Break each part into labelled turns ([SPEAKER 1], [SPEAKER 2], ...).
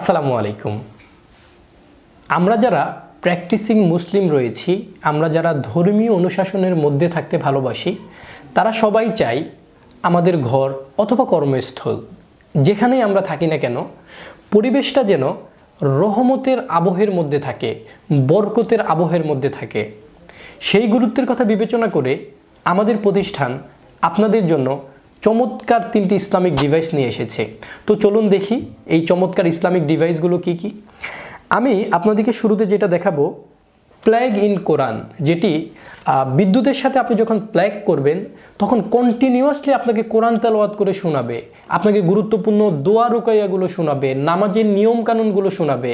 [SPEAKER 1] আসসালামু আলাইকুম। আমরা যারা প্র্যাকটিসিং মুসলিম রয়েছি, আমরা যারা ধর্মীয় অনুশাসনের মধ্যে থাকতে ভালোবাসি, তারা সবাই চাই আমাদের ঘর অথবা কর্মস্থল, যেখানেই আমরা থাকি না কেন, পরিবেশটা যেন রহমতের আবহের মধ্যে থাকে, বরকতের আবহের মধ্যে থাকে। সেই গুরুত্বের কথা বিবেচনা করে আমাদের প্রতিষ্ঠান আপনাদের জন্য চমৎকার তিনটি ইসলামিক ডিভাইস নিয়ে এসেছে। তো চলুন দেখি এই চমৎকার ইসলামিক ডিভাইসগুলো কি কি। আমি আপনাদেরকে শুরুতে যেটা দেখাবো প্ল্যাগ ইন কোরআন যেটি বিদ্যুতের সাথে আপনি যখন প্ল্যাগ করবেন, তখন কন্টিনিউয়াসলি আপনাকে কোরআন তেলাওয়াত করে শোনাবে। আপনাকে গুরুত্বপূর্ণ দোয়া রুকাইয়াগুলো শোনাবে, নামাজের নিয়মকানুনগুলো শোনাবে।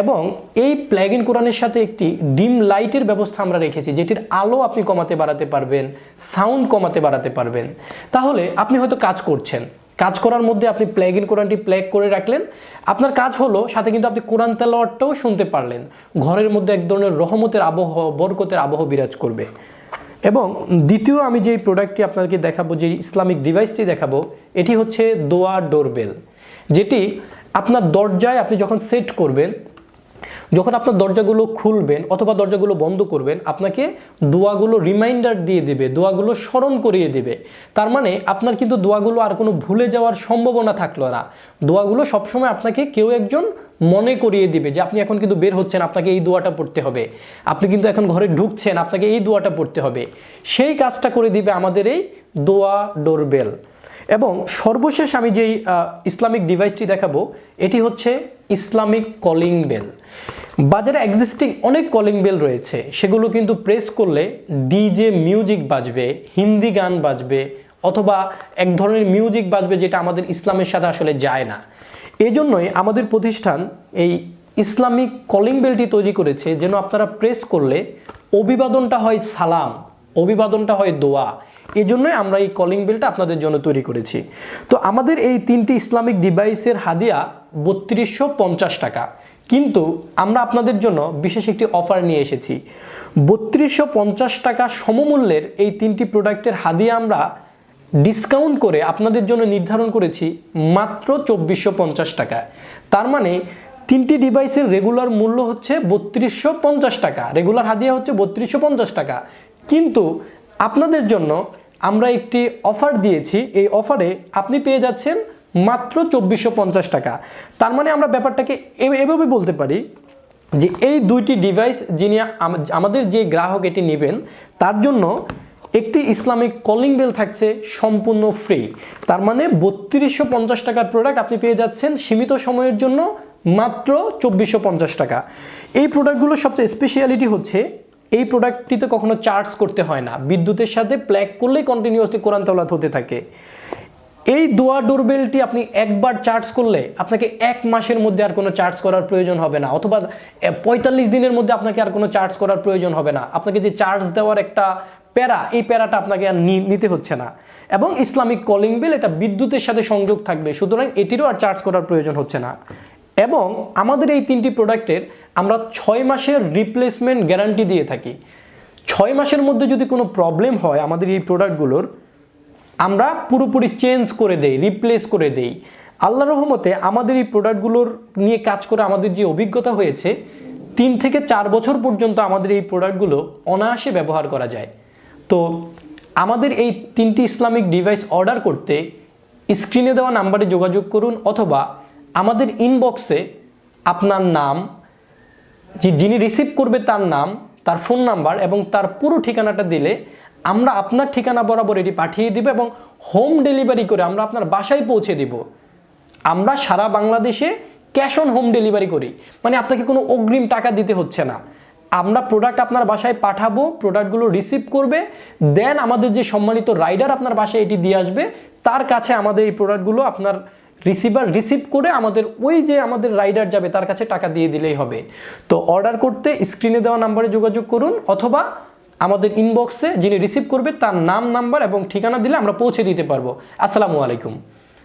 [SPEAKER 1] এবং এই প্ল্যাগ ইন কোরআনের সাথে একটি ডিম লাইটের ব্যবস্থা আমরা রেখেছি, যেটির আলো আপনি কমাতে বাড়াতে পারবেন, সাউন্ড কমাতে বাড়াতে পারবেন। তাহলে আপনি হয়তো কাজ করছেন। কাজ করার মধ্যে আপনি প্ল্যাগ ইন কোরআনটি প্ল্যাগ করে রাখলেন। আপনার কাজ হলো, সাথে কিন্তু আপনি কোরআন তেলাওয়াতটাও শুনতে পারলেন। ঘরের মধ্যে এক ধরনের রহমতের আবহ, বরকতের আবহ বিরাজ করবে। এবং দ্বিতীয় আমি যেই প্রোডাক্টটি আপনাকে দেখাবো, যে ইসলামিক ডিভাইসটি দেখাবো, এটি হচ্ছে দোয়া ডোরবেল, যেটি আপনার দরজায় আপনি যখন সেট করবেন যখন আপনার দরজাগুলো খুলবেন অথবা দরজাগুলো বন্ধ করবেন, আপনাকে দোয়াগুলো রিমাইন্ডার দিয়ে দেবে, দোয়াগুলো স্মরণ করিয়ে দেবে। তার মানে আপনার কিন্তু দোয়াগুলো আর কোনো ভুলে যাওয়ার সম্ভাবনা থাকল না। দোয়াগুলো সবসময় আপনাকে কেউ একজন মনে করিয়ে দিবে যে, আপনি এখন কিন্তু বের হচ্ছেন, আপনাকে এই দোয়াটা পড়তে হবে। আপনি কিন্তু এখন ঘরে ঢুকছেন, আপনাকে এই দোয়াটা পড়তে হবে। সেই কাজটা করে দিবে আমাদের এই দোয়া ডোরবেল। এবং সর্বশেষ আমি যেই ইসলামিক ডিভাইসটি দেখাবো, এটি হচ্ছে ইসলামিক কলিং বেল বাজারে এক্সিস্টিং অনেক কলিং বেল রয়েছে, সেগুলো কিন্তু প্রেস করলে ডিজে মিউজিক বাজবে, হিন্দি গান বাজবে, অথবা এক ধরনের মিউজিক বাজবে যেটা আমাদের ইসলামের সাথে আসলে যায় না। এজন্যই আমাদের প্রতিষ্ঠান এই ইসলামিক কলিং বেলটি তৈরি করেছে, যেন আপনারা প্রেস করলে অভিবাদনটা হয় সালাম, অভিবাদনটা হয় দোয়া এই জন্যই আমরা এই কলিং বেলটা আপনাদের জন্য তৈরি করেছি। তো আমাদের এই তিনটি ইসলামিক ডিভাইসের হাদিয়া বত্রিশশো পঞ্চাশ টাকা। কিন্তু আমরা আপনাদের জন্য বিশেষ একটি অফার নিয়ে এসেছি। বত্রিশশো পঞ্চাশ টাকা সমমূল্যের এই তিনটি প্রোডাক্টের হাদিয়া আমরা ডিসকাউন্ট করে আপনাদের জন্য নির্ধারণ করেছি মাত্র চব্বিশশো পঞ্চাশ টাকা। তার মানে তিনটি ডিভাইসের রেগুলার মূল্য হচ্ছে বত্রিশশো পঞ্চাশ টাকা। রেগুলার হাদিয়া হচ্ছে বত্রিশশো পঞ্চাশ টাকা। কিন্তু আপনাদের জন্য আমরা একটি অফার দিয়েছি। এই অফারে আপনি পেয়ে যাচ্ছেন মাত্র চব্বিশশো পঞ্চাশ টাকা। তার মানে আমরা ব্যাপারটাকে এভাবে বলতে পারি যে এই দুইটি ডিভাইস যিনি আমাদের যে গ্রাহক এটি নেবেন, তার জন্য একটি ইসলামিক কলিং বেল থাকছে সম্পূর্ণ ফ্রি তার মানে বত্রিশশো পঞ্চাশ টাকার প্রোডাক্ট আপনি পেয়ে যাচ্ছেন সীমিত সময়ের জন্য মাত্র চব্বিশশো পঞ্চাশ টাকা। এই প্রোডাক্টগুলোর সবচেয়ে স্পেশালিটি হচ্ছে এই প্রোডাক্টটিতে কখনো চার্জ করতে হয় না। বিদ্যুতের সাথে প্ল্যাগ করলেই কন্টিনিউয়াসলি কোরআন তাওলাত হতে থাকে। এই দোয়া ডোরবেলটি আপনি একবার চার্জ করলে আপনাকে এক মাসের মধ্যে আর কোনো চার্জ করার প্রয়োজন হবে না। অথবা পঁয়তাল্লিশ দিনের মধ্যে আপনাকে আর কোনো চার্জ করার প্রয়োজন হবে না। আপনাকে যে চার্জ দেওয়ার একটা প্যারা, এই প্যারাটা আপনাকে আর নিতে হচ্ছে না। এবং ইসলামিক কলিং বেল এটা বিদ্যুতের সাথে সংযোগ থাকবে, সুতরাং এটিরও আর চার্জ করার প্রয়োজন হচ্ছে না। এবং আমাদের এই তিনটি প্রোডাক্টের আমরা ছয় মাসের রিপ্লেসমেন্ট গ্যারান্টি দিয়ে থাকি। ছয় মাসের মধ্যে যদি কোনো প্রবলেম হয় আমাদের এই প্রোডাক্টগুলোর আমরা পুরোপুরি চেঞ্জ করে দেই রিপ্লেস করে দেই। আল্লাহ রহমতে আমাদের এই প্রোডাক্টগুলোর নিয়ে কাজ করে আমাদের যে অভিজ্ঞতা হয়েছে, তিন থেকে চার বছর পর্যন্ত আমাদের এই প্রোডাক্টগুলো অনায়াসে ব্যবহার করা যায়। তো আমাদের এই তিনটি ইসলামিক ডিভাইস অর্ডার করতে স্ক্রিনে দেওয়া নাম্বারে যোগাযোগ করুন অথবা আমাদের ইনবক্সে আপনার নাম যিনি রিসিভ করবে তার নাম, তার ফোন নাম্বার এবং তার পুরো ঠিকানাটা দিলে আমরা আপনার ঠিকানা বরাবর এটি পাঠিয়ে দিব এবং হোম ডেলিভারি করে আমরা আপনার বাসায় পৌঁছে দিব। আমরা সারা বাংলাদেশে ক্যাশ অন হোম ডেলিভারি করি। মানে আপনাকে কোনো অগ্রিম টাকা দিতে হচ্ছে না। আমরা প্রোডাক্ট আপনার বাসায় পাঠাবো প্রোডাক্টগুলো রিসিভ করবে দেন আমাদের যে সম্মানিত রাইডার আপনার বাসায় এটি দিয়ে আসবে, তার কাছে আমাদের এই প্রোডাক্টগুলো আপনার রিসিভার রিসিভ করে আমাদের ওই যে আমাদের রাইডার যাবে, তার কাছে টাকা দিয়ে দিলেই হবে। তো অর্ডার করতে স্ক্রিনে দেওয়া নাম্বারে যোগাযোগ করুন, অথবা আমাদের ইনবক্সে যিনি রিসিভ করবে, তার নাম নাম্বার এবং ঠিকানা দিলে আমরা পৌঁছে দিতে পারব। আসসালামু আলাইকুম।